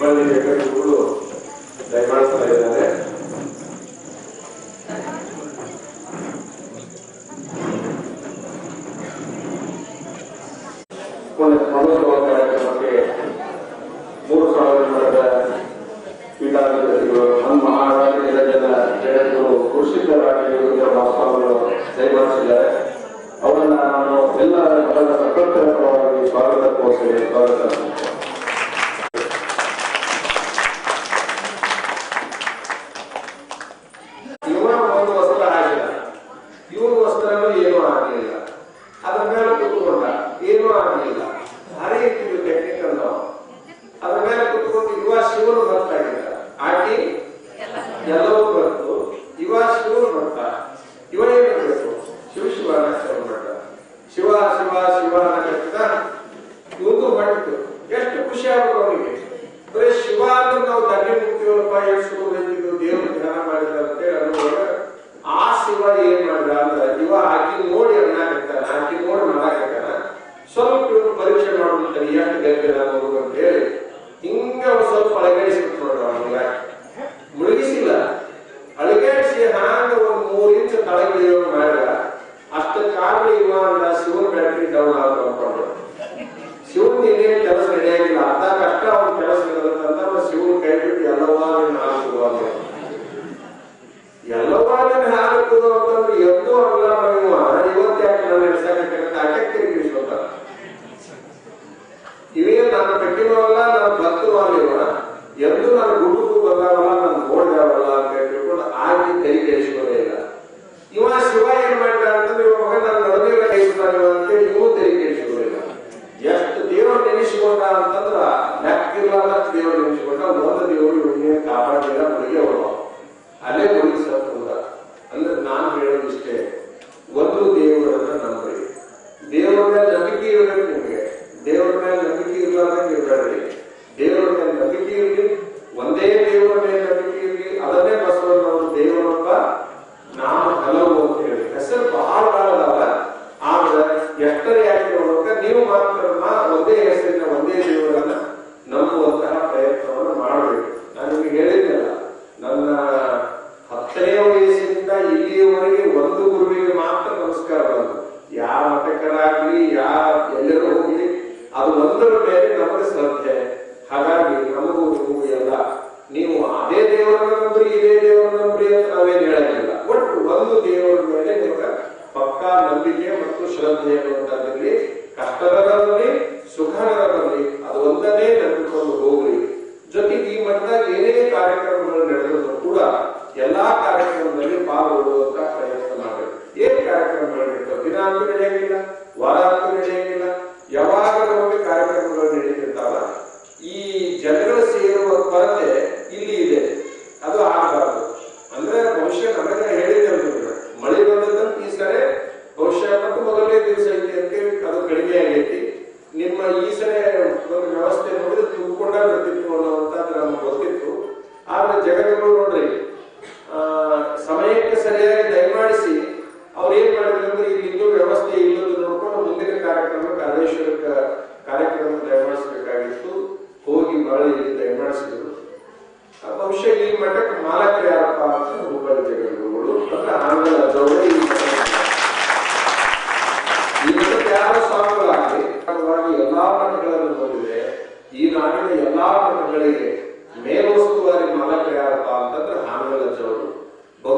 ಸಿಬ್ಬಂದಿ ಲೇಖಕರುಗಳು ದಯಮಾಡಿಸ್ತಾ ಇದ್ದಾರೆ ಮನೋತ್ಸವ ಮೂರು ಸಾವಿರ ನಮ್ಮ ಮಹಾರಾಷ್ಟ್ರದ ಜನ ಜಗತ್ತು ಕೃಷಿಕರಾಗಿ ವಾಸ್ತವಗಳು ದಯಮಾಡಿಸಿದ್ದಾರೆ. ಅವರನ್ನ ನಾನು ಎಲ್ಲ ಸಕಲ ಸ್ವಾಗತ ಕೋರಿದ್ದೇನೆ ಸ್ವಾಗತ. ಇರಬೇಕು ನಿಮಗೆ ದೇವರ ಮೇಲೆ ನಂಬಿಕೆ ಇರಲಾರ್ದಂಗೆ ಇರಬೇಡಿ ದೇವರ ಮೇಲೆ ನಂಬಿಕೆ ಇರಲಿ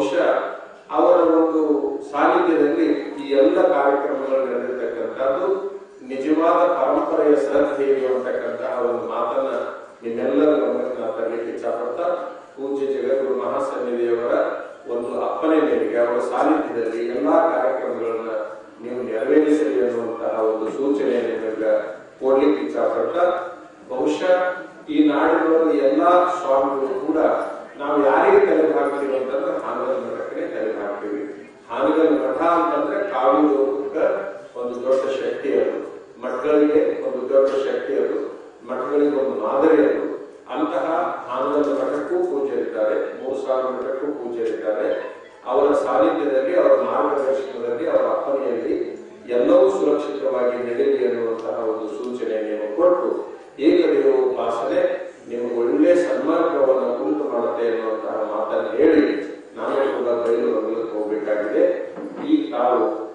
ಬಹುಶಃ ಅವರ ಒಂದು ಸಾನ್ನಿಧ್ಯದಲ್ಲಿ ಈ ಎಲ್ಲ ಕಾರ್ಯಕ್ರಮಗಳು ನಡೆದಿರತಕ್ಕಂಥದ್ದು ನಿಜವಾದ ಪರಂಪರೆಯ ಶ್ರದ್ಧೆ ಇರುವಂತಕ್ಕಂತಹ ಒಂದು ಮಾತನ್ನ ನಿಮ್ಮೆಲ್ಲರ ಗಮನಕ್ಕೆ ತರಲಿಕ್ಕೆ ಇಚ್ಛಪಡ್ತಾ ಪೂಜ್ಯ ಜಗದ್ಗುರು ಮಹಾಸನ್ನಿಧಿಯವರ ಒಂದು ಅಪ್ಪನೆ ಮೇರೆಗೆ ಅವರ ಸಾನ್ನಿಧ್ಯದಲ್ಲಿ ಎಲ್ಲಾ ಕಾರ್ಯಕ್ರಮಗಳನ್ನ ನೀವು ನೆರವೇರಿಸಲಿ ಅನ್ನುವಂತಹ ಒಂದು ಸೂಚನೆಯನ್ನು ನಿಮಗೆ ಕೊಡ್ಲಿಕ್ಕೆ ಇಚ್ಛಪಡ್ತಾ ಬಹುಶಃ ಈ ನಾಡಿನ ಎಲ್ಲಾ ಸ್ವಾಮಿಗಳು ಕೂಡ ನಾವು ಯಾರಿಗೆ ತಲೆ ಹಾಕ್ತೀವಿ ಅಂತಂದ್ರೆ ಹಾನಗಲ್ ಮಠಕ್ಕೆ ತಲೆ ಹಾಕ್ತೀವಿ. ಹಾನಗಲ್ ಮಠ ಅಂತಂದ್ರೆ ಕಾವೂರಕ್ಕ ಒಂದು ದೊಡ್ಡ ಶಕ್ತಿ ಅದು. ಮಠಗಳಿಗೆ ಒಂದು ದೊಡ್ಡ ಶಕ್ತಿ ಅದು. ಮಠಗಳಿಗೆ ಒಂದು ಮಾದರಿ ಅದು. ಅಂತಹ ಹಾನಗಲ್ ಮಠಕ್ಕೂ ಪೂಜೆರಿದ್ದಾರೆ. ಮೂರು ಸಾವಿರ ಮಠಕ್ಕೂ ಇರ್ತಾರೆ ಅವರ ಸಾನ್ನಿಧ್ಯದಲ್ಲಿ, ಅವರ ಮಾರ್ಗದರ್ಶನದಲ್ಲಿ, ಅವರ ಅಪ್ಪನೆಯಲ್ಲಿ ಎಲ್ಲವೂ ಸುರಕ್ಷಿತವಾಗಿ ನಡೆಯಲಿ ಅನ್ನುವಂತಹ ಒಂದು ಸೂಚನೆಯನ್ನು ಕೊಟ್ಟು ಏಕದೇವ ಉಪಾಸನೆ ನಿಮ್ಗೆ ಒಳ್ಳೆ ಸನ್ಮಾರ್ಗವನ್ನು ಉಂಟು ಮಾಡುತ್ತೆ ಅನ್ನುವಂತಹ ಮಾತನ್ನು ಹೇಳಿ ನಾವೇ ಕೂಡ ಬಯಲು ಹೋಗಬೇಕಾಗಿದೆ. ಈ ತಾವು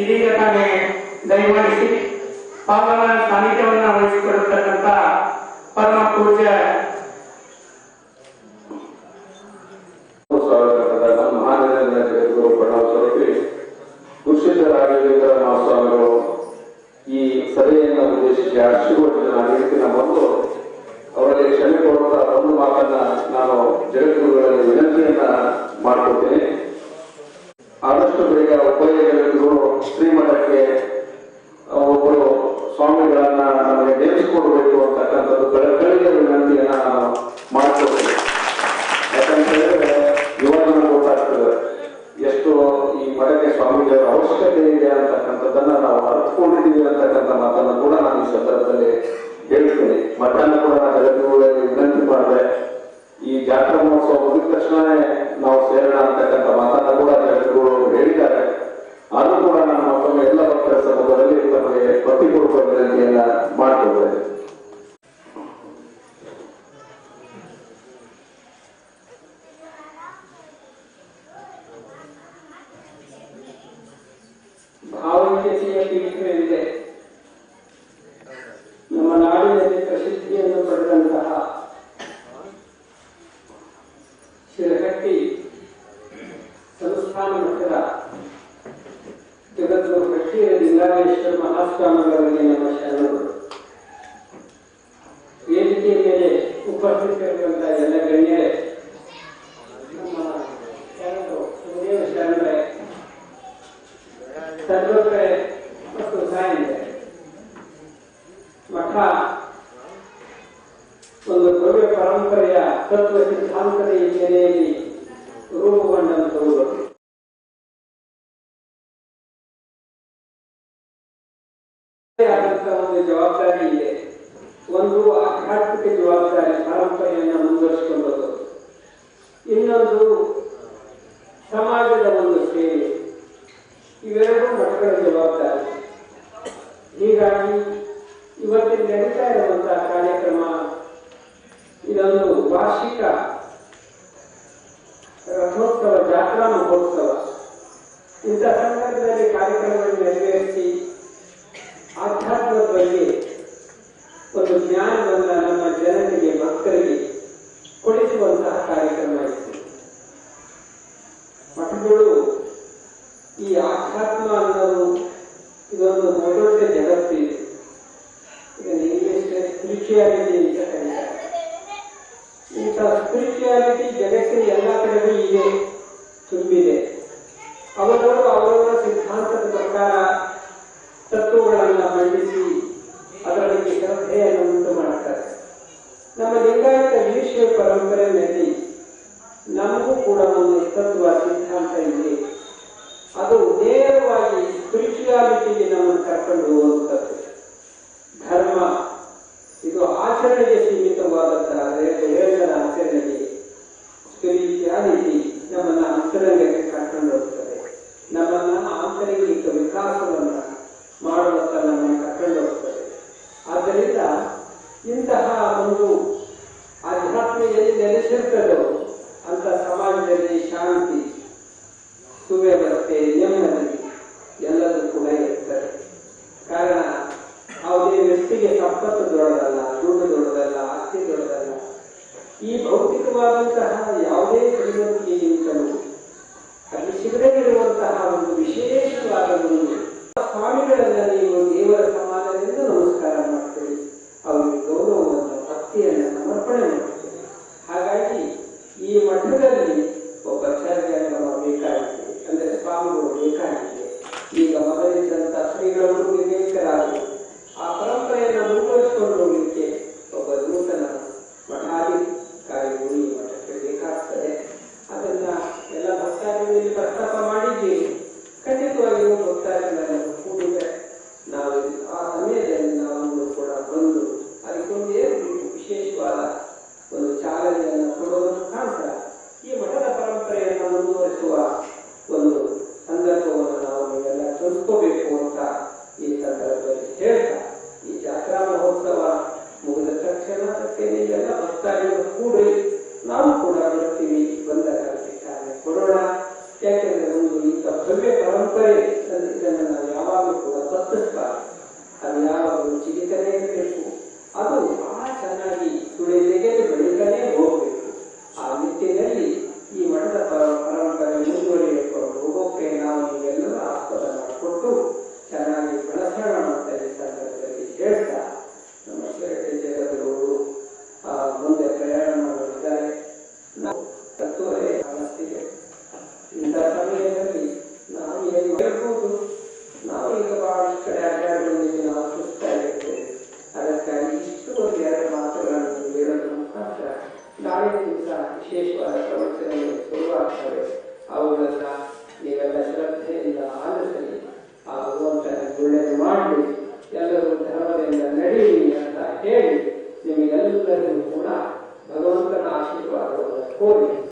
ಇದೀಗ ತಾನೇ ದಯಮಾಡಿಸಿ ಪಾವನ ಸಾನ್ನಿಧ್ಯವನ್ನು ವಹಿಸಿಕೊಡುತ್ತಕ್ಕಂಥ ಪರಮ ಪೂಜ್ಯ ಮಹಾಸ್ವಾಮಿಗಳು, ಈ ಸಭೆಯನ್ನು ಉದ್ದೇಶಿಸಿ ಆಶೀರ್ವಚನ ನೀಡುತ್ತಿನ ಮೊದಲು ಅವರಿಗೆ ಕ್ಷಮೆ ಒಂದು ಮಾತನ್ನ ನಾನು ವಿನಂತಿಯನ್ನ ಮಾಡ್ಕೊಳ್ತೇನೆ. ಉಭಯ ಜಗದ್ಗುರು ಶ್ರೀಮಠಕ್ಕೆ ಒಬ್ಬರು ಸ್ವಾಮಿಗಳನ್ನ ನಮಗೆ ನೇಮಿಸಿಕೊಡ್ಬೇಕು ಅಂತಕ್ಕಂಥದ್ದು ಕಳಕಳಿಯ ವಿನಂತಿಯನ್ನ ನಾನು ಮಾಡ್ಕೊಳ್ತೇನೆ ಯಾಕಂತ ಹೇಳಿದ್ರೆ ಇವಾಗ ಗೊತ್ತಾಗ್ತದೆ ಎಷ್ಟು ಈ ಮಠಕ್ಕೆ ಸ್ವಾಮಿಗಳ ಅವಶ್ಯಕತೆ ಇದೆ ಅಂತಕ್ಕಂಥದ್ದನ್ನ ನಾವು ಅರ್ಥಕೊಂಡಿದ್ದೀವಿ ಅಂತಕ್ಕಂಥ ಮಾತನ್ನು ಕೂಡ ನಾನು ಈ ಸಂದರ್ಭದಲ್ಲಿ ಹೇಳ್ತೇನೆ. ಮಠನ ಕೂಡ ನಾನು ವಿನಂತಿ ಮಾಡಿದೆ. ಈ ಜಾತ್ರಾ ಮಹೋತ್ಸವ ಮುಗಿದ ತಕ್ಷಣವೇ ನಾವು ಸೇರೋಣ ಅಂತಕ್ಕಂಥ ಮಾತನ್ನ ಕೂಡ ಜಡ್ಜ್ಗಳು ಹೇಳಿದ್ದಾರೆ. ಅದು ಕೂಡ ನಾನು ಮತ್ತೊಮ್ಮೆ ಎಲ್ಲ ಭಕ್ತರ ಸಮಯದಲ್ಲಿ ತಮಗೆ ಪ್ರತಿಪೂರ್ವಕ ವಿನಂತಿಯನ್ನ ಮಾಡಿಕೊಳ್ತೇನೆ. ಭಾವೈಕ್ಯತೆಯ ಪೀಠವಿದೆ ಕಟ್ಟಿಯ ಲಿಂಗಾಲೇಶ್ವರ ಮಹಾಸ್ವಾಮಿಗಳಿಗೆ ನಮ್ಮ ಶರಣರು. ವೇದಿಕೆಯ ಮೇಲೆ ಉಪಸ್ಥಿತರಿರುವಂತಹ ಎಲ್ಲ ಗಣ್ಯರೇ, ನಮ್ಮ ಮಠ ಒಂದು ಭವ್ಯ ಪರಂಪರೆಯ ತತ್ವ ಸಿದ್ಧಾಂತದ ಈ ನೆಲೆಯಲ್ಲಿ ಜ್ಞಾನವನ್ನ ನಮ್ಮ ಜನರಿಗೆ, ಮಕ್ಕಳಿಗೆ ಕೊಡಿಸುವಂತಹ ಕಾರ್ಯಕ್ರಮ ಇತ್ತು. ಮಠಗಳು ಈ ಆಧ್ಯಾತ್ಮ ಅನ್ನೋದು ಇದೊಂದು ದೊಡ್ಡ ಜಗತ್ತಿದೆ ಇದನ್ನು ಇಂಗ್ಲಿಷ್ ಸ್ಪಿರಿಚುಯಾಲಿಟಿ ಅಂತ ಕರೀತಾರೆ. ಇಂಥ ಸ್ಪಿರಿಚುಯಾಲಿಟಿ ಜಗತ್ತಿನ ಎಲ್ಲ ಕಡೆಗೂ ಇದೆ ತುಂಬಿದೆ. ಅವರವರು ಅವರವರ ಸಿದ್ಧಾಂತದ ಪ್ರಕಾರ ಪರಂಪರೆಯಲ್ಲಿ ನಮಗೂ ಕೂಡ ಒಂದು ತತ್ವ ಸಿದ್ಧಾಂತ ಇದೆ. ಅದು ನೇರವಾಗಿ ಸ್ಪಿರಿಚುಯಾಲಿಟಿಗೆ ನಮ್ಮನ್ನು ಕರ್ಕೊಂಡು ಹೋಗುವಂಥದ್ದು. ಧರ್ಮ, ಇದು ಆಚರಣೆಗೆ ಸೀಮಿತವಾದಂತಹ ಹೇಳಿದ ಆಚರಣೆಗೆ ಸ್ಪಿರಿಚುಯಾಲಿಟಿ ನಮ್ಮನ್ನ ಅಂತರಂಗಕ್ಕೆ ಕರ್ಕೊಂಡು ಹೋಗ್ತದೆ ನಮ್ಮನ್ನ ಆಂತರಿಕ ವಿಕಾಸವನ್ನ ಮಾಡುವತ್ತ ನಮ್ಮನ್ನು ಕರ್ಕೊಂಡು ಹೋಗ್ತದೆ ಆದ್ದರಿಂದ ಇಂತಹ ಒಂದು ಆಧ್ಯಾತ್ಮ ಎಲ್ಲಿ ನೆಲೆಸಿರ್ತದೋ ಅಂತ ಸಮಾಜದಲ್ಲಿ ಶಾಂತಿ ಸುವ್ಯವಸ್ಥೆ ನಿಯಮದಲ್ಲಿ ಎಲ್ಲದೂ ಕೂಡ ಇರ್ತದೆ. ಕಾರಣ ಯಾವುದೇ ವ್ಯಕ್ತಿಗೆ ಸಂಪತ್ತು ದೊಡ್ಡದಲ್ಲ, ದುಡ್ಡು ದೊಡ್ಡದಲ್ಲ, ಆಸ್ತಿ ದೊಡ್ಡದಲ್ಲ, ಈ ಭೌತಿಕವಾದಂತಹ ಯಾವುದೇ ಶ್ರೀಮಂತಿಗೆಗಿಂತಲೂ ಅಲ್ಲಿ ಸಿಗದೇ ಇರುವಂತಹ ಒಂದು ವಿಶೇಷವಾದ ಒಂದು ಭಕ್ತಾದಿಗಳು ಇಲ್ಲಿ ಪ್ರಸ್ತಾಪ ಮಾಡಿದ್ದೀವಿ ಖಂಡಿತವಾಗಿಯೂ ಭಕ್ತಾದಿಗಳ.